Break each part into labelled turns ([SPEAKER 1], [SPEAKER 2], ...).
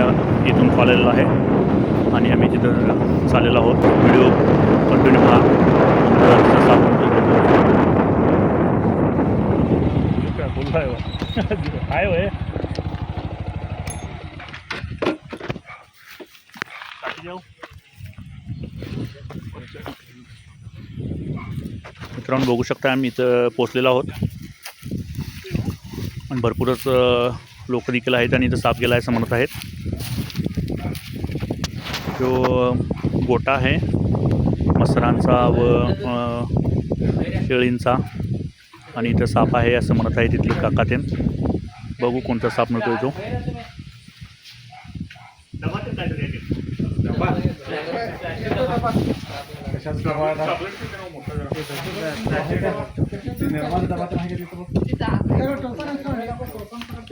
[SPEAKER 1] आपल्या इथून कॉलेजला आहे. आणि आम्ही तिथं चाललेलो आहोत व्हिडिओ कंटिन्यू पहा. काय आहे. होय मित्रांनो बघू शकता आम्ही इथं पोचलेलो आहोत. आणि भरपूरच लोक देखील आहेत आणि इथं साप गेला आहे असं म्हणत आहेत. जो गोटा आहे मसरांचा व शेळींचा आणि इथं साप आहे असं म्हणत आहे तिथले काकातेन बघू कोणता साप मिळतोय तो.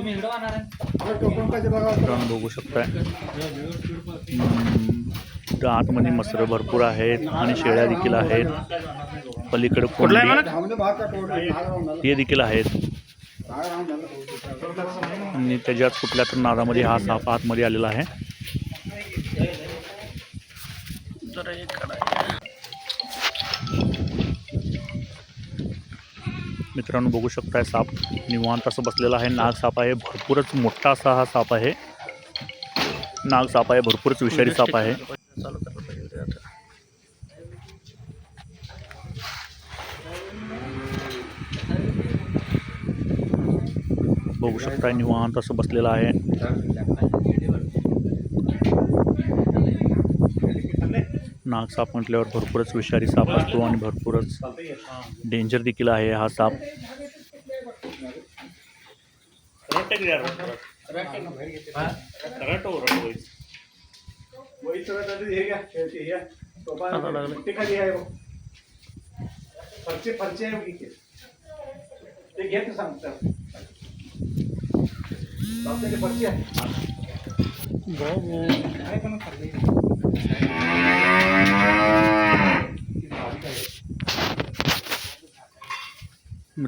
[SPEAKER 1] मित्रांनो बघू शकताय. इथं आतमध्ये मसरं भरपूर आहेत आणि शेळ्या देखील आहेत. पलीकडे कोंबडी. हे देखील आहेत. आणि त्याच्यात कुठल्या तर नादामध्ये हा साप आतमध्ये आलेला आहे. मित्रांनो बघू शकताय साप निवांत असं बसलेला आहे. नाग साप आहे भरपूरच मोठा असा हा साप आहे. नाग साप आहे भरपूरच विषारी साप आहे. बघू शकताय निवांत असं बसलेला आहे. नाग साप म्हटल्यावर भरपूरच विषारी साप असतो आणि भरपूरच डेंजर देखील आहे हा साप
[SPEAKER 2] फरचे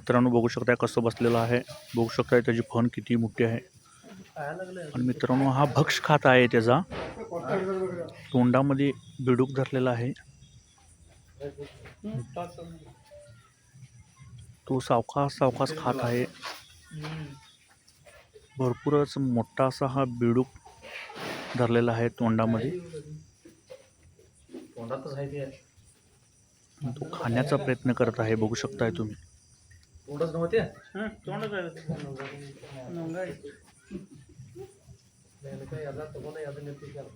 [SPEAKER 1] मित्रांनो बघू शकताय कसं बसलेलं आहे. बघू शकताय त्याची फण किती मोठी आहे. आणि मित्रांनो हा भक्ष खात आहे त्याचा. तोंडामध्ये बिडूक धरलेला आहे. तो सावकास सावकास खात आहे. भरपूरच मोठा असा हा बिडूक धरलेला आहे तोंडामध्ये.
[SPEAKER 2] तो
[SPEAKER 1] खाण्याचा प्रयत्न करत आहे बघू शकताय तुम्ही.
[SPEAKER 2] तोंडच नव्हते?
[SPEAKER 3] तोंडच आहे.
[SPEAKER 2] काय नेते केला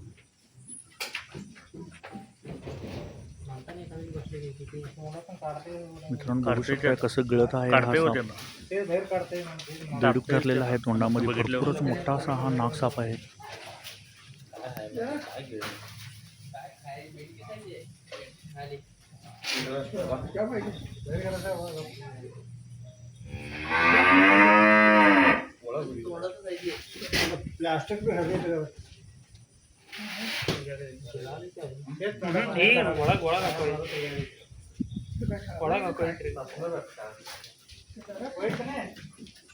[SPEAKER 1] मित्रांनो बघू कसं गळत आहे हा साप.
[SPEAKER 2] ते बाहेर काढते
[SPEAKER 1] बेडूक धरलेला आहे तोंडामध्ये. भरपूरच मोठा असा हा नागसाप आहे.
[SPEAKER 2] प्लास्टिक भी हवे
[SPEAKER 3] गोळा गोळा काकोय गोळा काकोय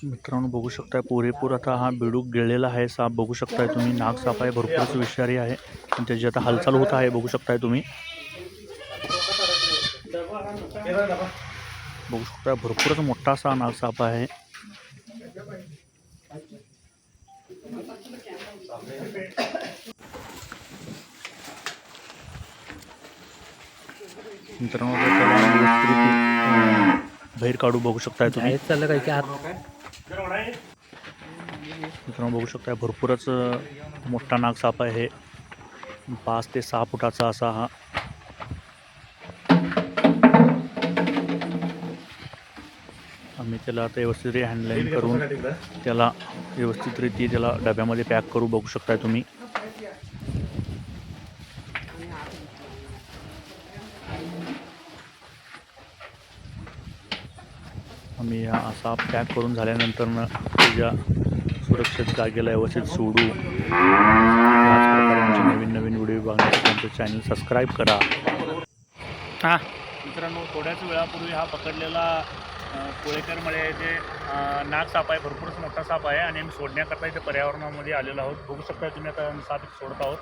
[SPEAKER 1] मित्रांनो बघू शकताय पुरेपूर आता हा बेडूक गिळलेला आहे साप. बघू शकताय तुम्ही नाग साप आहे भरपूरच विषारी आहे. आणि त्याची आता हालचाल होत आहे बघू शकताय तुम्ही. बघू शकताय भरपूरच मोठा असा नाग साप आहे. मित्रांनो बाहेर काढू बघू शकताय तुम्ही.
[SPEAKER 3] चाललं काय की आत?
[SPEAKER 1] मित्रांनो बघू शकता भरपूरच मोठा नाग साप आहे. पाच ते सहा फुटाचा असा हा आम्ही त्याला आता व्यवस्थित हँडलाईन करून त्याला व्यवस्थितरित्या त्याला डब्यामध्ये पॅक करू बघू शकताय तुम्ही. आम्ही हा असा पॅक करून झाल्यानंतर त्याच्या सुरक्षित जागेला व्यवस्थित सोडू. नवीन नवीन व्हिडिओ बघण्यासाठी आमचं चॅनल सबस्क्राईब करा.
[SPEAKER 3] हा.
[SPEAKER 1] मित्रांनो थोड्याच वेळापूर्वी हा पकडलेला
[SPEAKER 4] कोळेकर मळे येथे नाग साप आहे भरपूरच मोठा साप आहे आणि आम्ही सोडण्याकरता इथे पर्यावरणामध्ये आलेलो आहोत. बघू शकता तुम्ही आता साप सोडत आहोत.